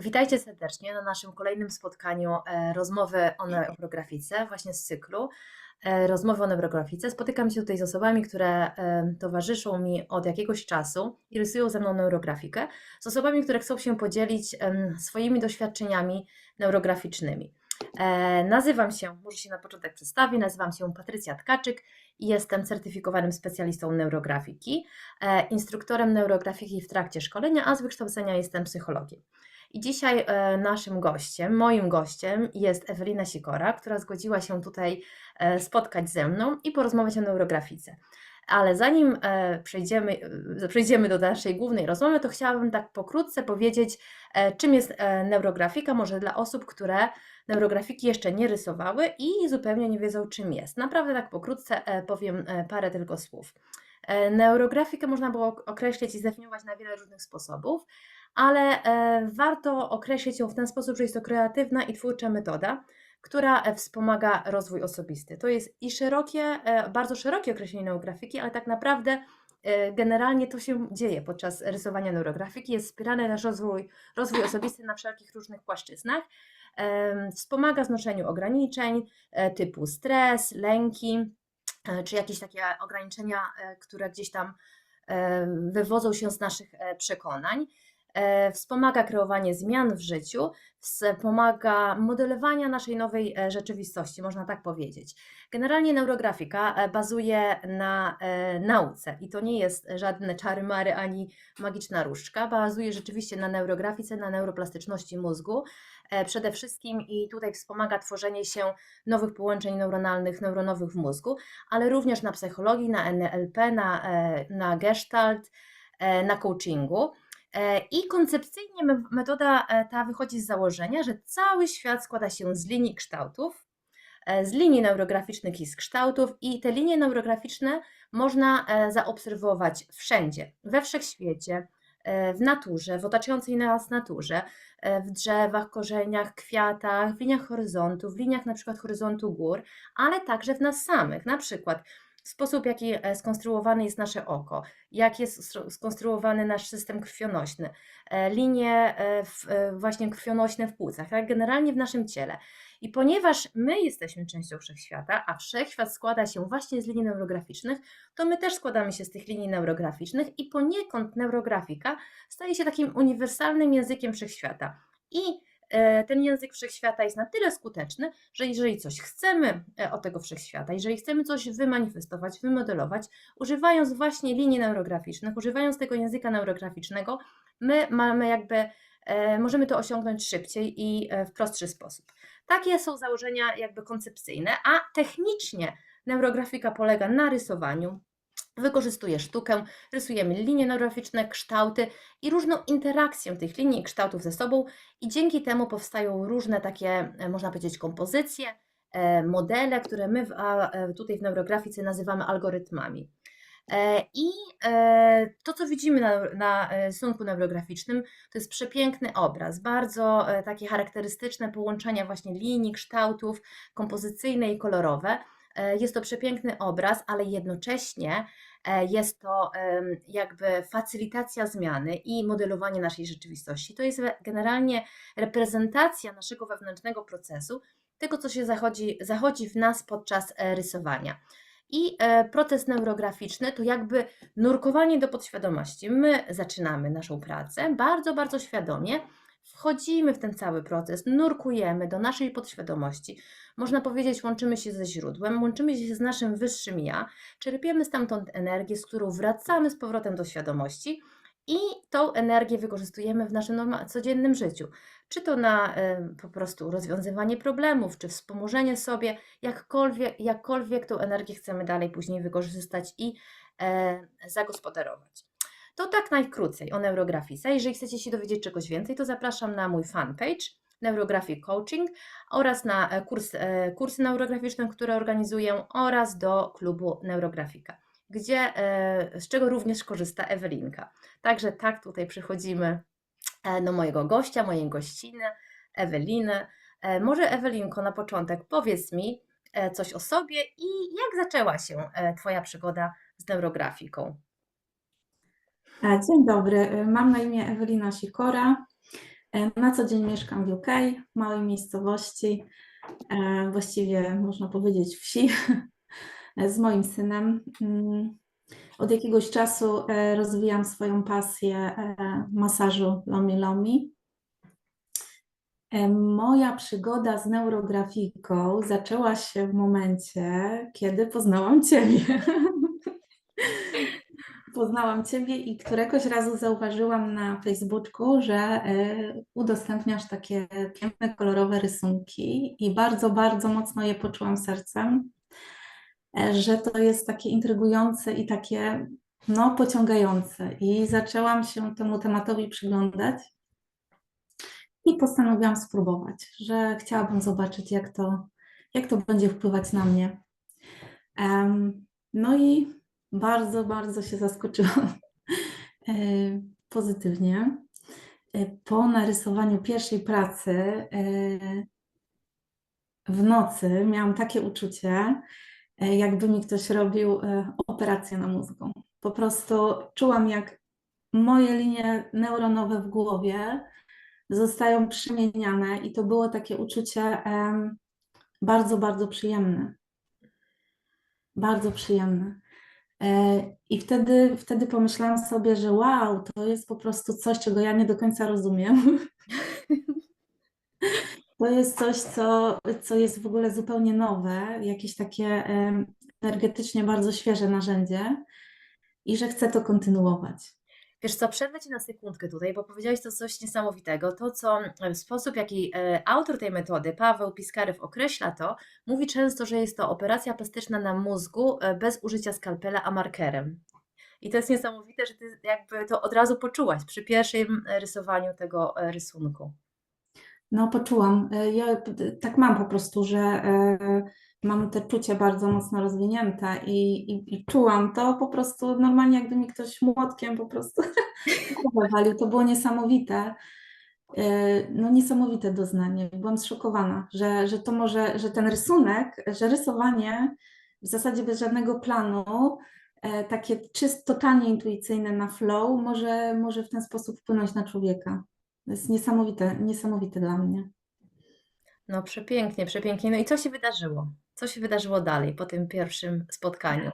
Witajcie serdecznie na naszym kolejnym spotkaniu e, rozmowy o neurografice, właśnie z cyklu e, rozmowy o neurografice. Spotykam się tutaj z osobami, które e, towarzyszą mi od jakiegoś czasu i rysują ze mną neurografikę, z osobami, które chcą się podzielić swoimi doświadczeniami neurograficznymi. Nazywam się, może się na początek przedstawię, nazywam się Patrycja Tkaczyk i jestem certyfikowanym specjalistą neurografiki, instruktorem neurografiki w trakcie szkolenia, a z wykształcenia jestem psychologiem. I dzisiaj e, naszym gościem, moim gościem jest Ewelina Sikora, która zgodziła się tutaj e, spotkać ze mną i porozmawiać o neurografice. Ale zanim e, przejdziemy, przejdziemy do naszej głównej rozmowy, to chciałabym tak pokrótce powiedzieć, czym jest neurografika, może dla osób, które neurografiki jeszcze nie rysowały i zupełnie nie wiedzą, czym jest. Naprawdę tak pokrótce powiem parę tylko słów. E, Neurografikę można było określić i zdefiniować na wiele różnych sposobów, ale e, warto określić ją w ten sposób, że jest to kreatywna i twórcza metoda, która e, wspomaga rozwój osobisty. To jest i szerokie, bardzo szerokie określenie neurografiki, ale tak naprawdę generalnie to się dzieje podczas rysowania neurografiki. Jest wspierany nasz rozwój, rozwój osobisty na wszelkich różnych płaszczyznach. Wspomaga znoszeniu ograniczeń typu stres, lęki, czy jakieś takie ograniczenia, e, które gdzieś tam e, wywodzą się z naszych e, przekonań. E, Wspomaga kreowanie zmian w życiu, wspomaga modelowania naszej nowej e, rzeczywistości, można tak powiedzieć. Generalnie neurografika e, bazuje na e, nauce i to nie jest żadne czary-mary ani magiczna różdżka. Bazuje rzeczywiście na neurografice, na neuroplastyczności mózgu e, przede wszystkim i tutaj wspomaga tworzenie się nowych połączeń neuronalnych, neuronowych w mózgu, ale również na psychologii, na NLP, na, e, na gestalt, e, na coachingu. E, I koncepcyjnie me- metoda e, ta wychodzi z założenia, że cały świat składa się z linii kształtów, e, z linii neurograficznych i z kształtów, i te linie neurograficzne można e, zaobserwować wszędzie, we wszechświecie, e, w naturze, w otaczającej nas naturze, e, w drzewach, korzeniach, kwiatach, w liniach horyzontu, w liniach na przykład horyzontu gór, ale także w nas samych, na przykład sposób, w jaki e, skonstruowane jest nasze oko, jak jest stru- skonstruowany nasz system krwionośny, e, linie e, właśnie krwionośne w płucach, tak? generalnie w naszym ciele. I ponieważ my jesteśmy częścią wszechświata, a wszechświat składa się właśnie z linii neurograficznych, to my też składamy się z tych linii neurograficznych i poniekąd neurografika staje się takim uniwersalnym językiem wszechświata. I ten język wszechświata jest na tyle skuteczny, że jeżeli coś chcemy e, od tego wszechświata, jeżeli chcemy coś wymanifestować, wymodelować, używając właśnie linii neurograficznych, używając tego języka neurograficznego, my mamy jakby, e, możemy to osiągnąć szybciej i e, w prostszy sposób. Takie są założenia jakby koncepcyjne, a technicznie neurografika polega na rysowaniu, wykorzystuje sztukę, rysujemy linie neurograficzne, kształty i różną interakcję tych linii i kształtów ze sobą i dzięki temu powstają różne takie, e, można powiedzieć, kompozycje, e, modele, które my w, e, tutaj w neurografice nazywamy algorytmami. I to, co widzimy na, na rysunku neurograficznym, to jest przepiękny obraz, bardzo takie charakterystyczne połączenia właśnie linii, kształtów, kompozycyjne i kolorowe. Jest to przepiękny obraz, ale jednocześnie jest to jakby facylitacja zmiany i modelowanie naszej rzeczywistości. To jest generalnie reprezentacja naszego wewnętrznego procesu, tego, co się zachodzi, zachodzi w nas podczas e, rysowania. I e, proces neurograficzny to jakby nurkowanie do podświadomości. My zaczynamy naszą pracę bardzo, bardzo świadomie, wchodzimy w ten cały proces, nurkujemy do naszej podświadomości. Można powiedzieć, łączymy się ze źródłem, łączymy się z naszym wyższym ja, czerpiemy stamtąd energię, z którą wracamy z powrotem do świadomości i tą energię wykorzystujemy w naszym codziennym życiu. Czy to na e, po prostu rozwiązywanie problemów, czy wspomożenie sobie, jakkolwiek, jakkolwiek tą energię chcemy dalej później wykorzystać i e, zagospodarować. To tak najkrócej o neurografice. Jeżeli chcecie się dowiedzieć czegoś więcej, to zapraszam na mój fanpage Neurographic Coaching oraz na e, kurs, e, kursy neurograficzne, które organizuję oraz do klubu Neurografika, gdzie, e, z czego również korzysta Ewelinka. Także tak tutaj przychodzimy do mojego gościa, mojej gościny, Eweliny. Może Ewelinko na początek powiedz mi coś o sobie i jak zaczęła się Twoja przygoda z neurografiką? E, Dzień dobry, e, mam na imię Ewelina Sikora. E, na co dzień mieszkam w UK, małej miejscowości, właściwie można powiedzieć wsi, z moim synem. Mm, od jakiegoś czasu rozwijam swoją pasję masażu Lomi Lomi. Moja przygoda z neurografiką zaczęła się w momencie, kiedy poznałam Ciebie. poznałam Ciebie i któregoś razu zauważyłam na Facebooku, że e, udostępniasz takie piękne, kolorowe rysunki i bardzo, bardzo mocno je poczułam sercem, e, że to jest takie intrygujące i takie no, pociągające. I zaczęłam się temu tematowi przyglądać i postanowiłam spróbować, że chciałabym zobaczyć, jak to, jak to będzie wpływać na mnie. Um, no i bardzo, bardzo się zaskoczyłam e, pozytywnie. E, po narysowaniu pierwszej pracy e, w nocy miałam takie uczucie, jakby mi ktoś robił operację na mózgu. Po prostu czułam, jak moje linie neuronowe w głowie zostają przemieniane, i to było takie uczucie bardzo, bardzo przyjemne. Bardzo przyjemne. E, I wtedy, wtedy pomyślałam sobie, że wow, to jest po prostu coś, czego ja nie do końca rozumiem. To jest coś, co, co jest w ogóle zupełnie nowe, jakieś takie energetycznie bardzo świeże narzędzie i że chcę to kontynuować. Wiesz co, przerwę Ci na sekundkę tutaj, bo powiedziałeś to coś niesamowitego. To, co w sposób, jaki e, autor tej metody, Paweł Piskarew, określa to, mówi często, że jest to operacja plastyczna na mózgu e, bez użycia skalpela, a markerem. I to jest niesamowite, że Ty jakby to od razu poczułaś przy pierwszym rysowaniu tego e, rysunku. No, poczułam. Ja tak mam po prostu, że mam te czucie bardzo mocno rozwinięte i, i, i czułam to po prostu normalnie, jakby mi ktoś młotkiem po prostu walił. To było niesamowite. E, no niesamowite doznanie. Byłam zszokowana, że, że to może, że ten rysunek, że rysowanie w zasadzie bez żadnego planu, e, takie czysto, totalnie intuicyjne na flow, może, może w ten sposób wpłynąć na człowieka. To jest niesamowite, niesamowite dla mnie. No przepięknie, przepięknie. No i co się wydarzyło? Co się wydarzyło dalej po tym pierwszym spotkaniu?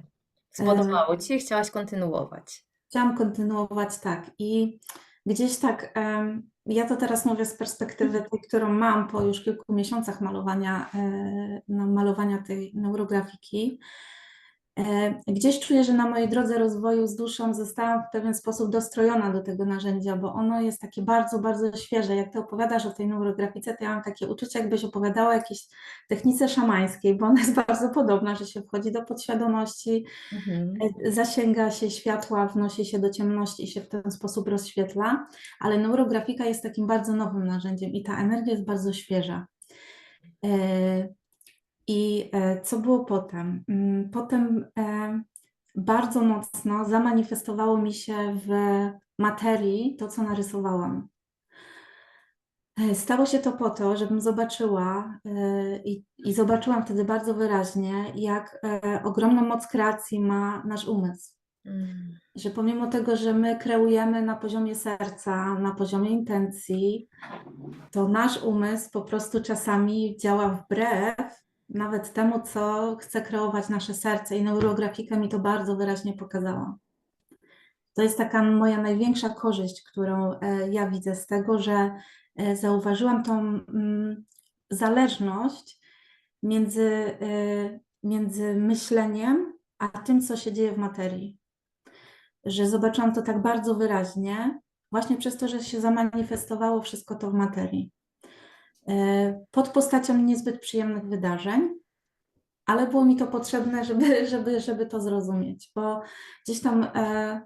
Spodobało Ci się? Chciałaś kontynuować? Chciałam kontynuować, tak. I gdzieś tak, ja to teraz mówię z perspektywy tej, którą mam po już kilku miesiącach malowania, e, no, malowania tej neurografiki. E, gdzieś czuję, że na mojej drodze rozwoju z duszą zostałam w pewien sposób dostrojona do tego narzędzia, bo ono jest takie bardzo, bardzo świeże. Jak ty opowiadasz o tej neurografice, to ja mam takie uczucie, jakbyś opowiadała o jakiejś technice szamańskiej, bo ona jest bardzo podobna, że się wchodzi do podświadomości, mhm. E, zasięga się światła, wnosi się do ciemności i się w ten sposób rozświetla, ale neurografika jest takim bardzo nowym narzędziem i ta energia jest bardzo świeża. I e, co było potem? Mm, potem e, bardzo mocno zamanifestowało mi się w materii to, co narysowałam. E, stało się to po to, żebym zobaczyła i, i zobaczyłam wtedy bardzo wyraźnie, jak ogromną moc kreacji ma nasz umysł. Mm. Że pomimo tego, że my kreujemy na poziomie serca, na poziomie intencji, to nasz umysł po prostu czasami działa wbrew nawet temu, co chce kreować nasze serce i neurografika mi to bardzo wyraźnie pokazała. To jest taka moja największa korzyść, którą e, ja widzę z tego, że e, zauważyłam tą mm, zależność między, e, między myśleniem a tym, co się dzieje w materii. Że zobaczyłam to tak bardzo wyraźnie, właśnie przez to, że się zamanifestowało wszystko to w materii. E, pod postacią niezbyt przyjemnych wydarzeń, ale było mi to potrzebne, żeby, żeby, żeby to zrozumieć, bo gdzieś tam e,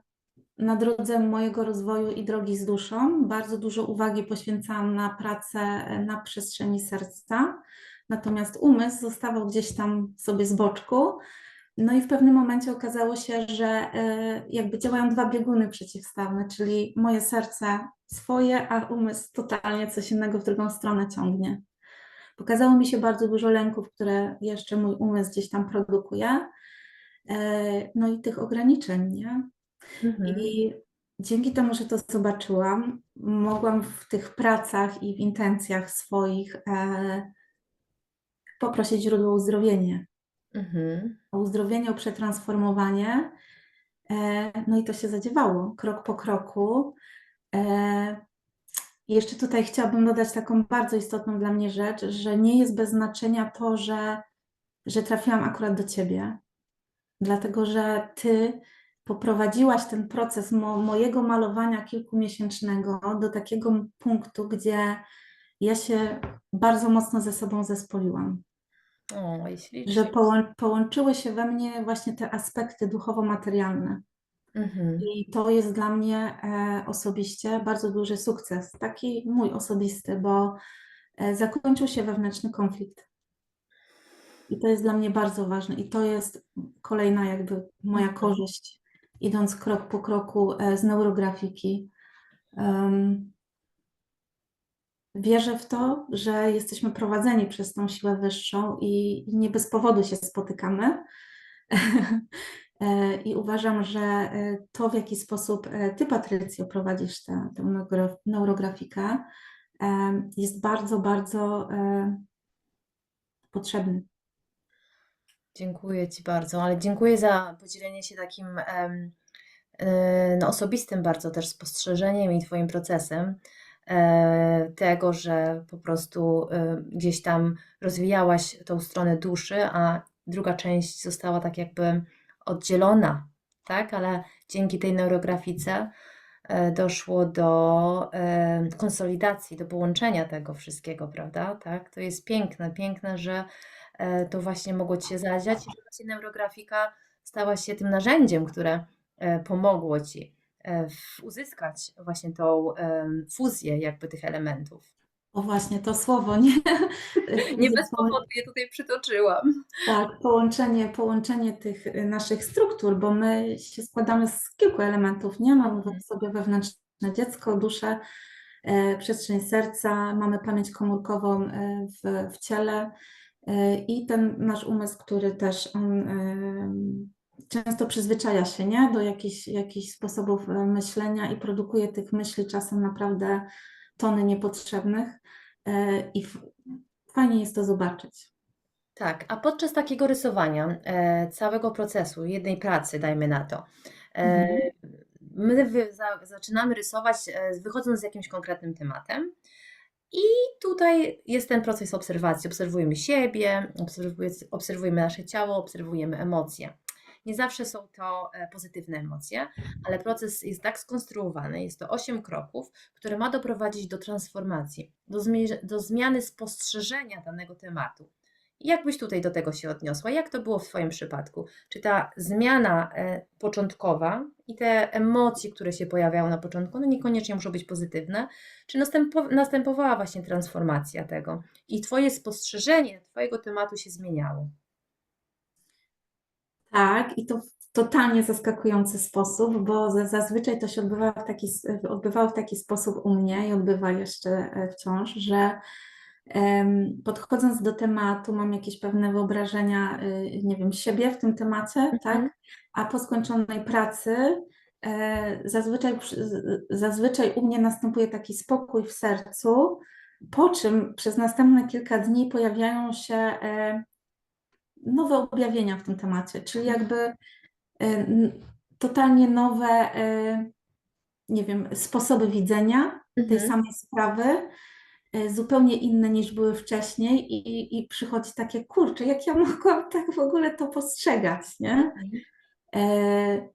na drodze mojego rozwoju i drogi z duszą bardzo dużo uwagi poświęcałam na pracę na przestrzeni serca, natomiast umysł zostawał gdzieś tam sobie z boczku. No i w pewnym momencie okazało się, że e, jakby działają dwa bieguny przeciwstawne, czyli moje serce swoje, a umysł totalnie coś innego w drugą stronę ciągnie. Pokazało mi się bardzo dużo lęków, które jeszcze mój umysł gdzieś tam produkuje, e, no i tych ograniczeń, nie? Mhm. I dzięki temu, że to zobaczyłam, mogłam w tych pracach i w intencjach swoich e, poprosić źródło o uzdrowienie. Mhm. O uzdrowienie, o przetransformowanie. E, no i to się zadziewało krok po kroku. E, jeszcze tutaj chciałabym dodać taką bardzo istotną dla mnie rzecz, że nie jest bez znaczenia to, że, że trafiłam akurat do ciebie, dlatego że ty poprowadziłaś ten proces mo, mojego malowania kilkumiesięcznego do takiego punktu, gdzie ja się bardzo mocno ze sobą zespoliłam. O, i ślicznie. Że połą, połączyły się we mnie właśnie te aspekty duchowo-materialne. Mhm. I to jest dla mnie e, osobiście bardzo duży sukces, taki mój osobisty, bo e, zakończył się wewnętrzny konflikt. I to jest dla mnie bardzo ważne. I to jest kolejna jakby moja Mhm. korzyść, idąc krok po kroku e, z neurografiki. Em, wierzę w to, że jesteśmy prowadzeni przez tą siłę wyższą i nie bez powodu się spotykamy. E, I uważam, że e, to, w jaki sposób e, Ty, Patrycjo, prowadzisz tę, tę neuro- neurografikę, jest bardzo, bardzo potrzebny. Dziękuję Ci bardzo, ale dziękuję za podzielenie się takim no, osobistym bardzo też spostrzeżeniem i Twoim procesem tego, że po prostu e, gdzieś tam rozwijałaś tą stronę duszy, a druga część została tak jakby oddzielona, tak? Ale dzięki tej neurografice e, doszło do e, konsolidacji, do połączenia tego wszystkiego, prawda? Tak? To jest piękne, piękne, że e, to właśnie mogło Ci się zadziać i że neurografika stała się tym narzędziem, które e, pomogło Ci e, uzyskać właśnie tą fuzję jakby tych elementów. O właśnie, to słowo, nie? Nie bez powodu je tutaj przytoczyłam. Tak, połączenie, połączenie tych y, naszych struktur, bo my się składamy z kilku elementów, nie? Mamy w sobie wewnętrzne dziecko, duszę, e, przestrzeń serca, mamy pamięć komórkową e, w, w ciele e, i ten nasz umysł, który też on często przyzwyczaja się, nie? Do jakichś, jakichś sposobów e, myślenia i produkuje tych myśli czasem naprawdę tony niepotrzebnych e, i fajnie jest to zobaczyć. Tak, a podczas takiego rysowania e, całego procesu, jednej pracy, dajmy na to, Mhm. my zaczynamy rysować wychodząc z jakimś konkretnym tematem. I tutaj jest ten proces obserwacji. Obserwujemy siebie, obserwuj- obserwujemy nasze ciało, obserwujemy emocje. Nie zawsze są to e, pozytywne emocje, ale proces jest tak skonstruowany, jest to 8 kroków, które ma doprowadzić do transformacji, do, do zmiany spostrzeżenia danego tematu. Jak byś tutaj do tego się odniosła? Jak to było w Twoim przypadku? Czy ta zmiana e, początkowa i te emocje, które się pojawiały na początku, no niekoniecznie muszą być pozytywne, czy następo, następowała właśnie transformacja tego i Twoje spostrzeżenie Twojego tematu się zmieniało? Tak, i to w totalnie zaskakujący sposób, bo za- zazwyczaj to się odbywa w taki, odbywało w taki sposób u mnie i odbywa jeszcze e, wciąż, że podchodząc do tematu mam jakieś pewne wyobrażenia, y, nie wiem, siebie w tym temacie, Mhm. tak? A po skończonej pracy e, zazwyczaj, zazwyczaj u mnie następuje taki spokój w sercu, po czym przez następne kilka dni pojawiają się e, nowe objawienia w tym temacie, czyli jakby e, n- totalnie nowe, e, nie wiem, sposoby widzenia tej Mhm. samej sprawy, e, zupełnie inne niż były wcześniej i, i przychodzi takie, kurczę, jak ja mogłam tak w ogóle to postrzegać, nie? Mhm.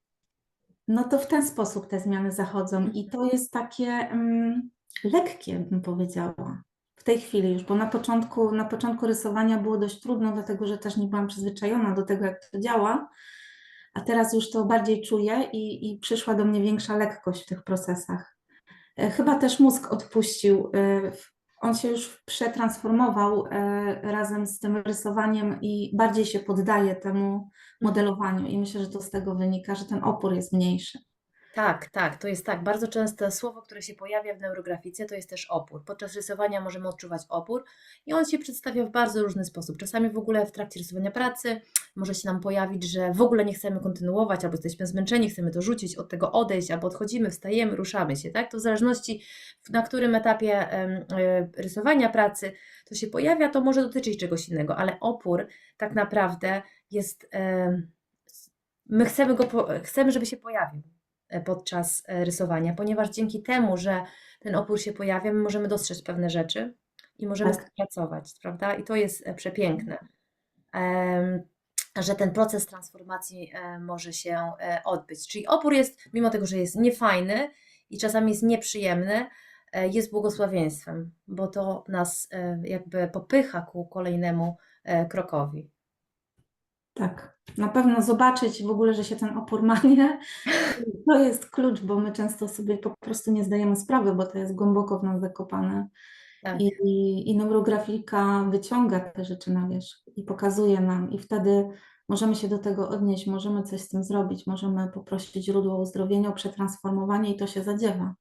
No to w ten sposób te zmiany zachodzą i to jest takie mm, lekkie, bym powiedziała, w tej chwili już, bo na początku, na początku rysowania było dość trudno, dlatego że też nie byłam przyzwyczajona do tego, jak to działa, a teraz już to bardziej czuję i, i przyszła do mnie większa lekkość w tych procesach. E, Chyba też mózg odpuścił, e, on się już przetransformował e, razem z tym rysowaniem i bardziej się poddaje temu modelowaniu i myślę, że to z tego wynika, że ten opór jest mniejszy. Tak, tak, to jest tak. Bardzo częste słowo, które się pojawia w neurografice, to jest też opór. Podczas rysowania możemy odczuwać opór i on się przedstawia w bardzo różny sposób. Czasami w ogóle w trakcie rysowania pracy może się nam pojawić, że w ogóle nie chcemy kontynuować, albo jesteśmy zmęczeni, chcemy to rzucić, od tego odejść, albo odchodzimy, wstajemy, ruszamy się, tak? To w zależności na którym etapie e, rysowania pracy to się pojawia, to może dotyczyć czegoś innego, ale opór tak naprawdę jest, my chcemy go, chcemy, żeby się pojawił podczas e, rysowania, ponieważ dzięki temu, że ten opór się pojawia, my możemy dostrzec pewne rzeczy i możemy z Tak. tym pracować, prawda? I to jest e, przepiękne, że ten proces transformacji e, może się e, odbyć. Czyli opór jest, mimo tego, że jest niefajny i czasami jest nieprzyjemny, e, jest błogosławieństwem, bo to nas e, jakby popycha ku kolejnemu e, krokowi. Tak, na pewno zobaczyć w ogóle, że się ten opór ma, nie? To jest klucz, bo my często sobie po prostu nie zdajemy sprawy, bo to jest głęboko w nas zakopane. Tak. I, i, neurografika wyciąga te rzeczy na wierzch i pokazuje nam, i wtedy możemy się do tego odnieść, możemy coś z tym zrobić, możemy poprosić źródło uzdrowienia o przetransformowanie i to się zadziewa.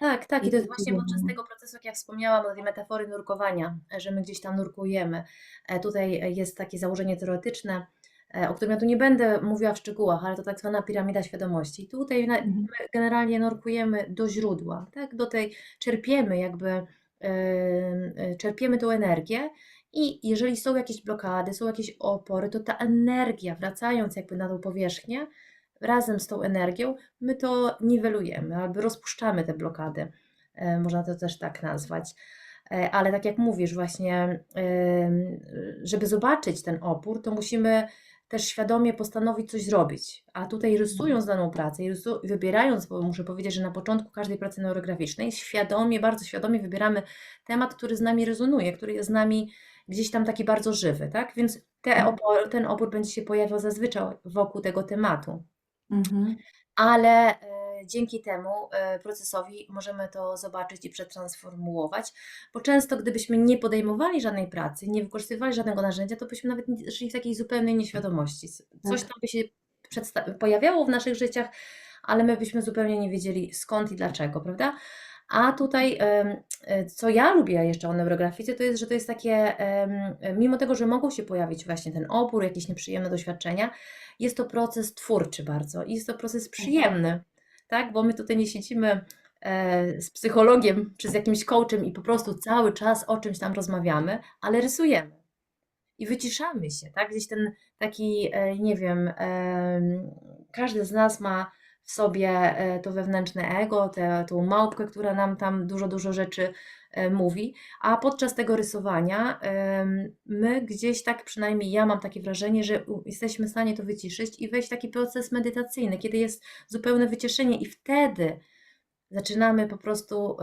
Tak, tak. I to jest właśnie podczas tego procesu, jak ja wspomniałam o tej metafory nurkowania, że my gdzieś tam nurkujemy. E, Tutaj jest takie założenie teoretyczne, o którym ja tu nie będę mówiła w szczegółach, ale to tak zwana piramida świadomości. Tutaj Mhm. generalnie nurkujemy do źródła, tak? Do tej czerpiemy jakby, e, e, czerpiemy tą energię i jeżeli są jakieś blokady, są jakieś opory, to ta energia wracając jakby na tą powierzchnię, razem z tą energią, my to niwelujemy albo rozpuszczamy te blokady. E, Można to też tak nazwać. E, Ale tak jak mówisz, właśnie, żeby zobaczyć ten opór, to musimy też świadomie postanowić coś zrobić. A tutaj rysując daną pracę i rysu- wybierając, bo muszę powiedzieć, że na początku każdej pracy neurograficznej świadomie, bardzo świadomie wybieramy temat, który z nami rezonuje, który jest z nami gdzieś tam taki bardzo żywy, tak? Więc te Mhm. opor, ten opór będzie się pojawiał zazwyczaj wokół tego tematu Mhm. ale e, dzięki temu e, procesowi możemy to zobaczyć i przetransformułować, bo często gdybyśmy nie podejmowali żadnej pracy, nie wykorzystywali żadnego narzędzia, to byśmy nawet nie- żyli w takiej zupełnej nieświadomości. Coś tam by się pojawiało w naszych życiach, ale my byśmy zupełnie nie wiedzieli skąd i dlaczego, prawda? A tutaj, e, co ja lubię jeszcze o neurografice, to jest, że to jest takie, mimo tego, że mogą się pojawić właśnie ten opór, jakieś nieprzyjemne doświadczenia, jest to proces twórczy bardzo i jest to proces przyjemny, tak? Bo my tutaj nie siedzimy e, z psychologiem czy z jakimś coachem i po prostu cały czas o czymś tam rozmawiamy, ale rysujemy i wyciszamy się, tak? Gdzieś ten taki, e, nie wiem, em, każdy z nas ma w sobie e, to wewnętrzne ego, tę tą małpkę, która nam tam dużo, dużo rzeczy e, mówi, a podczas tego rysowania my gdzieś tak, przynajmniej ja mam takie wrażenie, że jesteśmy w stanie to wyciszyć i wejść w taki proces medytacyjny, kiedy jest zupełne wyciszenie i wtedy zaczynamy po prostu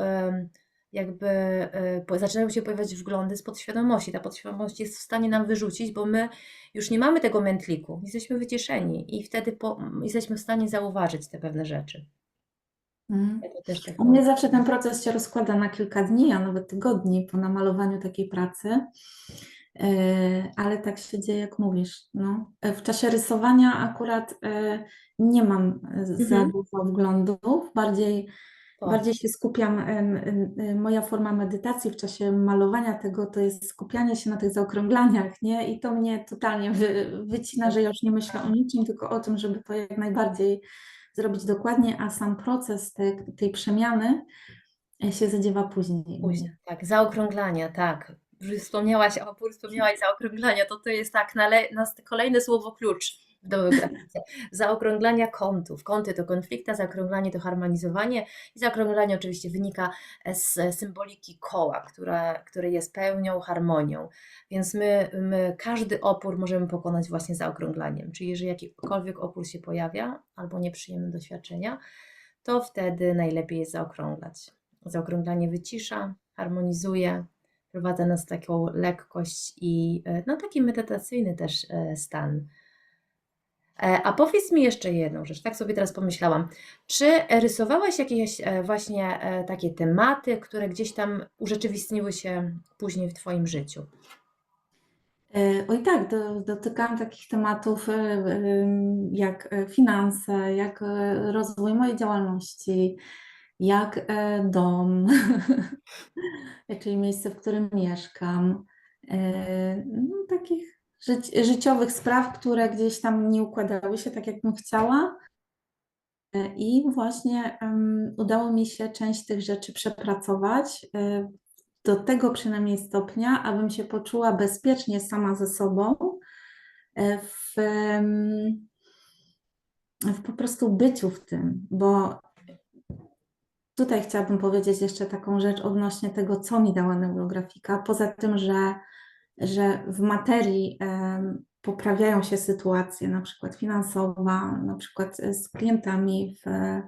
jakby e, zaczynają się pojawiać wglądy z podświadomości. Ta podświadomość jest w stanie nam wyrzucić, bo my już nie mamy tego mętliku, jesteśmy wyciszeni i wtedy po, jesteśmy w stanie zauważyć te pewne rzeczy. Ja tak U mnie zawsze ten proces się rozkłada na kilka dni, a nawet tygodni po namalowaniu takiej pracy. E, Ale tak się dzieje, jak mówisz. No. E, W czasie rysowania akurat e, nie mam za Mhm. dużo wglądów, bardziej, bardziej się skupiam. Moja forma medytacji w czasie malowania tego to jest skupianie się na tych zaokrąglaniach, nie? I to mnie totalnie wy, wycina, że ja już nie myślę o niczym, tylko o tym, żeby to jak najbardziej zrobić dokładnie, a sam proces te, tej przemiany e, się zadziewa później. Później, tak, zaokrąglania, tak. Wspomniałaś opór, wspomniałaś zaokrąglania, to to jest tak, nale, kolejne słowo klucz w geografice. Zaokrąglania kątów. Kąty to konflikta, zaokrąglanie to harmonizowanie i zaokrąglanie oczywiście wynika z symboliki koła, która, który jest pełnią harmonią. Więc my, my każdy opór możemy pokonać właśnie zaokrąglaniem. Czyli jeżeli jakikolwiek opór się pojawia albo nieprzyjemne doświadczenia, to wtedy najlepiej jest zaokrąglać. Zaokrąglanie wycisza, harmonizuje, prowadza nas taką lekkość i e, no, taki medytacyjny też e, stan. E, A powiedz mi jeszcze jedną rzecz, tak sobie teraz pomyślałam. Czy rysowałaś jakieś e, właśnie e, takie tematy, które gdzieś tam urzeczywistniły się później w Twoim życiu? Oj tak, do, dotykałam takich tematów em, jak finanse, jak rozwój mojej działalności, jak dom, czyli miejsce, w którym mieszkam. No, takich żyć, życiowych spraw, które gdzieś tam nie układały się tak, jak bym chciała. E, I właśnie em, udało mi się część tych rzeczy przepracować e, do tego przynajmniej stopnia, abym się poczuła bezpiecznie sama ze sobą e, w, w po prostu byciu w tym, bo tutaj chciałabym powiedzieć jeszcze taką rzecz odnośnie tego, co mi dała neurografika. Poza tym, że, że w materii poprawiają się sytuacje, na przykład finansowa, na przykład z klientami w, e,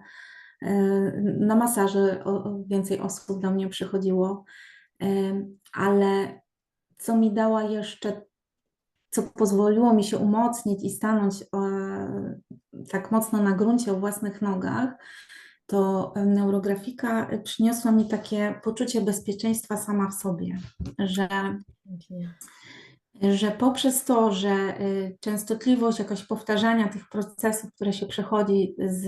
na masaży więcej osób do mnie przychodziło, ale co mi dała jeszcze, co pozwoliło mi się umocnić i stanąć e, tak mocno na gruncie o własnych nogach, to neurografika przyniosła mi takie poczucie bezpieczeństwa sama w sobie, że że poprzez to, że y, częstotliwość jakoś powtarzania tych procesów, które się przechodzi z,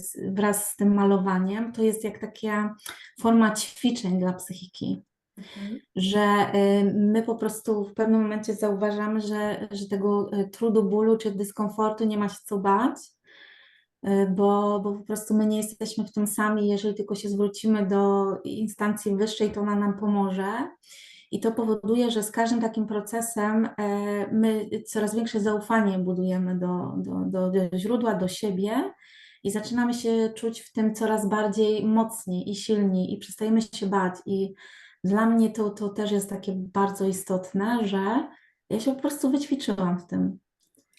z, wraz z tym malowaniem, to jest jak taka forma ćwiczeń dla psychiki, Mhm. że y, my po prostu w pewnym momencie zauważamy, że, że tego y, trudu, bólu czy dyskomfortu nie ma się co bać, bo, bo po prostu my nie jesteśmy w tym sami, jeżeli tylko się zwrócimy do instancji wyższej, to ona nam pomoże. I to powoduje, że z każdym takim procesem e, my coraz większe zaufanie budujemy do, do, do, do źródła, do siebie i zaczynamy się czuć w tym coraz bardziej mocni i silni i przestajemy się bać. I dla mnie to, to też jest takie bardzo istotne, że ja się po prostu wyćwiczyłam w tym.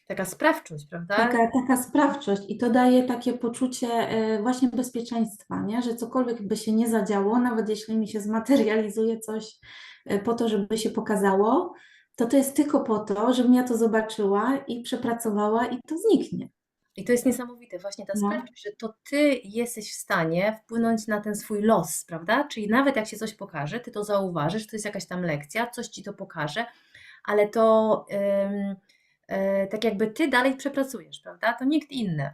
Taka sprawczość, prawda? Taka, taka sprawczość i to daje takie poczucie e, właśnie bezpieczeństwa, nie? że cokolwiek by się nie zadziało, nawet jeśli mi się zmaterializuje coś e, po to, żeby się pokazało, to to jest tylko po to, żebym ja to zobaczyła i przepracowała i to zniknie. I to jest niesamowite, właśnie ta No. sprawczość, że to ty jesteś w stanie wpłynąć na ten swój los, prawda? Czyli nawet jak się coś pokaże, ty to zauważysz, to jest jakaś tam lekcja, coś ci to pokaże, ale to ym, tak jakby ty dalej przepracujesz, prawda? To nikt inny.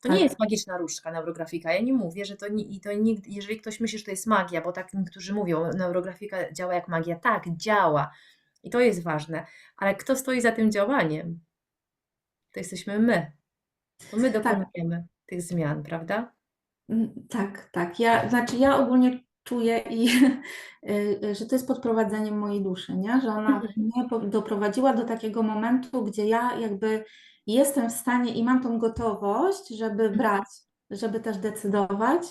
To nie Tak. jest magiczna różdżka neurografika. Ja nie mówię, że to, nie, to nikt, jeżeli ktoś myśli, że to jest magia, bo tak niektórzy mówią, neurografika działa jak magia. Tak, działa. I to jest ważne. Ale kto stoi za tym działaniem? To jesteśmy my. To my Tak. dokonujemy tych zmian, prawda? Mm, Tak, tak. Ja, znaczy ja ogólnie czuję, i, y, że to jest podprowadzeniem mojej duszy, nie? że ona Mhm. mnie doprowadziła do takiego momentu, gdzie ja jakby jestem w stanie i mam tą gotowość, żeby brać, żeby też decydować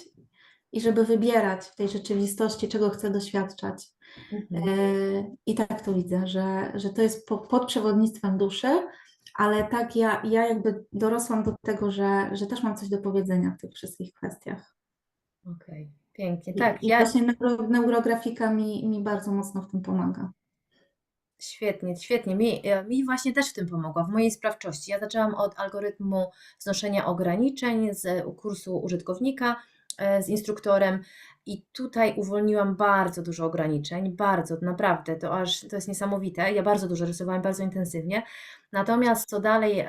i żeby wybierać w tej rzeczywistości, czego chcę doświadczać. Mhm. E, I tak to widzę, że, że to jest po, pod przewodnictwem duszy, ale tak ja, ja jakby dorosłam do tego, że, że też mam coś do powiedzenia w tych wszystkich kwestiach. Okej, pięknie. Tak, i ja właśnie neuro, neurografika mi, mi bardzo mocno w tym pomaga. świetnie, świetnie. Mi, e, mi właśnie też w tym pomogła, w mojej sprawczości. Ja zaczęłam od algorytmu znoszenia ograniczeń z kursu użytkownika e, z instruktorem i tutaj uwolniłam bardzo dużo ograniczeń, bardzo, naprawdę, to aż to jest niesamowite. Ja bardzo dużo rysowałam, bardzo intensywnie. Natomiast co dalej em,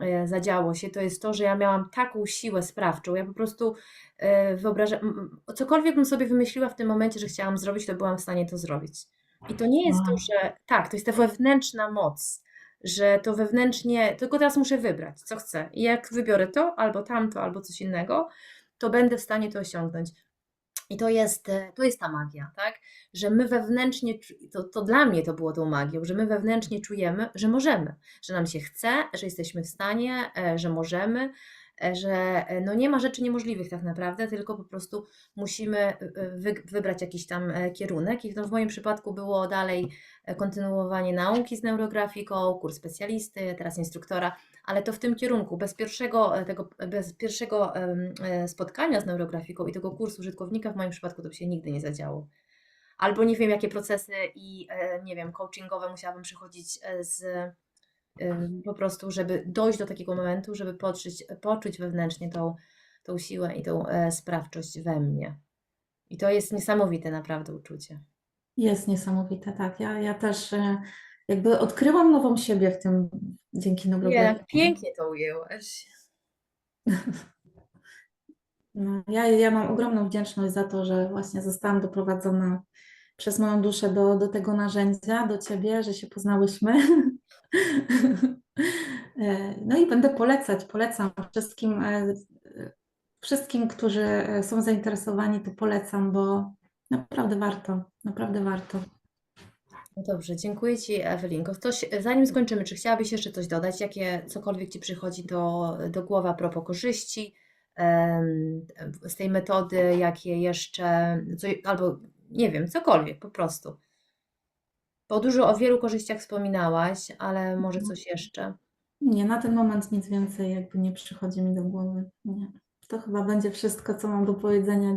e, zadziało się, to jest to, że ja miałam taką siłę sprawczą. Ja po prostu e, wyobrażam, m- m- cokolwiek bym sobie wymyśliła w tym momencie, że chciałam zrobić, to byłam w stanie to zrobić. I to nie jest to, Wow. że tak, to jest ta wewnętrzna moc, że to wewnętrznie, tylko teraz muszę wybrać, co chcę. I jak wybiorę to, albo tamto, albo coś innego, to będę w stanie to osiągnąć. I to jest, e, to jest ta magia, tak? Że my wewnętrznie, to, to dla mnie to było tą magią, że my wewnętrznie czujemy, że możemy, że nam się chce, że jesteśmy w stanie, e, że możemy, że e, no nie ma rzeczy niemożliwych tak naprawdę, tylko po prostu musimy e, wy, wybrać jakiś tam e, kierunek. I to w moim przypadku było dalej e, kontynuowanie nauki z neurografiką, kurs specjalisty, teraz instruktora, ale to w tym kierunku, bez pierwszego, e, tego, bez pierwszego e, spotkania z neurografiką i tego kursu użytkownika, w moim przypadku to by się nigdy nie zadziało. Albo nie wiem, jakie procesy i e, nie wiem, coachingowe musiałabym przechodzić e, z po prostu, żeby dojść do takiego momentu, żeby poczuć, poczuć wewnętrznie tą, tą siłę i tą e, sprawczość we mnie. I to jest niesamowite naprawdę uczucie. Jest niesamowite, tak. Ja, ja też e, jakby odkryłam nową siebie w tym dzięki Nie, neurografii. pięknie to ujęłaś. No, ja, ja mam ogromną wdzięczność za to, że właśnie zostałam doprowadzona przez moją duszę do, do tego narzędzia, do Ciebie, że się poznałyśmy. E, No i będę polecać, polecam wszystkim, e, wszystkim, którzy e, są zainteresowani, to polecam, bo naprawdę warto, naprawdę warto. No dobrze, dziękuję Ci, Ewelinko. Zanim skończymy, czy chciałabyś jeszcze coś dodać? Jakie cokolwiek Ci przychodzi do, do głowy a propos korzyści z tej metody, jakie jeszcze, co, albo nie wiem, cokolwiek po prostu. Bo dużo o wielu korzyściach wspominałaś, ale może coś jeszcze. Nie, na ten moment nic więcej jakby nie przychodzi mi do głowy. Nie. To chyba będzie wszystko, co mam do powiedzenia.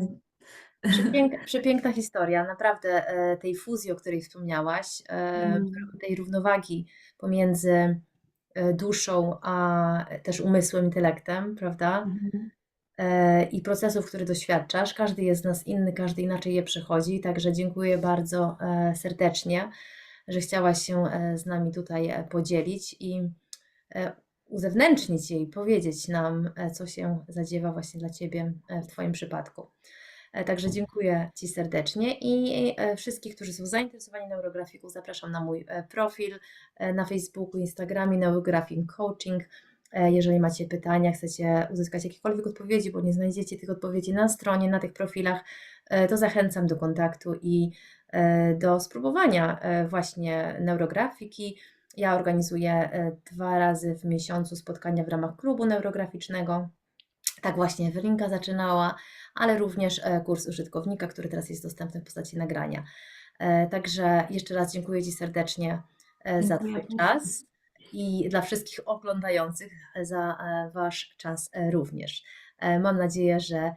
Przepięk, przepiękna historia, naprawdę e, tej fuzji, o której wspomniałaś, e, Mm. tej równowagi pomiędzy e, duszą a też umysłem, intelektem, prawda? Mhm. I procesów, które doświadczasz. Każdy jest z nas inny, każdy inaczej je przechodzi, także dziękuję bardzo serdecznie, że chciałaś się e, z nami tutaj e, podzielić i e, uzewnętrznić jej, powiedzieć nam, co się zadziewa właśnie dla Ciebie w Twoim przypadku. Także dziękuję Ci serdecznie i wszystkich, którzy są zainteresowani neurografiką, zapraszam na mój profil na Facebooku, Instagramie Neurographic Coaching. Jeżeli macie pytania, chcecie uzyskać jakiekolwiek odpowiedzi, bo nie znajdziecie tych odpowiedzi na stronie, na tych profilach, to zachęcam do kontaktu i do spróbowania e, właśnie neurografiki. Ja organizuję e, dwa razy w miesiącu spotkania w ramach klubu neurograficznego. Tak właśnie Ewelinka zaczynała, ale również e, kurs użytkownika, który teraz jest dostępny w postaci nagrania. E, Także jeszcze raz dziękuję Ci serdecznie e, za Twój czas i dla wszystkich oglądających za e, Wasz czas e, również. E, Mam nadzieję, że